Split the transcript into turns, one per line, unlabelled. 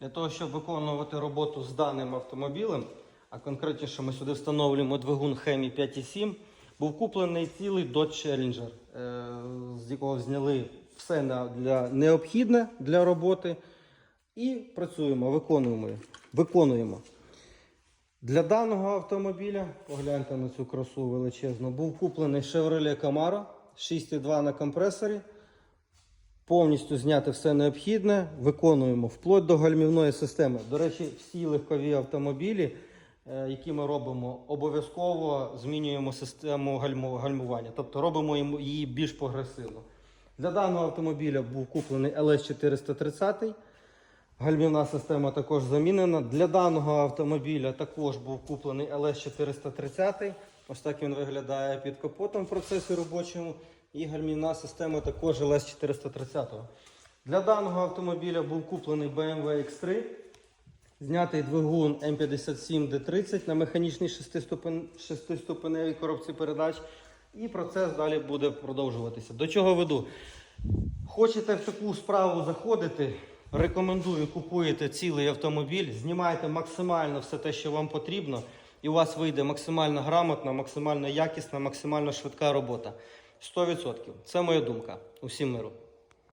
Для того, щоб виконувати роботу з даним автомобілем, а конкретніше ми сюди встановлюємо двигун Хемі 5.7, був куплений цілий Dodge Challenger, е, з якого зняли все необхідне для роботи. І працюємо, виконуємо. виконуємо. Для даного автомобіля, погляньте на цю красу величезну, був куплений Chevrolet Camaro 6.2 на компресорі. Повністю зняти все необхідне, виконуємо вплоть до гальмівної системи. До речі, всі легкові автомобілі, е, які ми робимо, обов'язково змінюємо систему гальмування, тобто робимо її більш прогресивно. Для даного автомобіля був куплений LS430. Гальмівна система також замінена. Для даного автомобіля також був куплений LS430. Ось так він виглядає під капотом в процесі робочому. І гальмівна система також LS430. Для даного автомобіля був куплений BMW X3. Знятий двигун М57D30 на механічній шестиступен... шестиступеневій коробці передач. І процес далі буде продовжуватися. До чого веду? Хочете в таку справу заходити? Рекомендую, купуєте цілий автомобіль, знімайте максимально все те, що вам потрібно, і у вас вийде максимально грамотна, максимально якісна, максимально швидка робота. 100%. Це моя думка. Усім миру.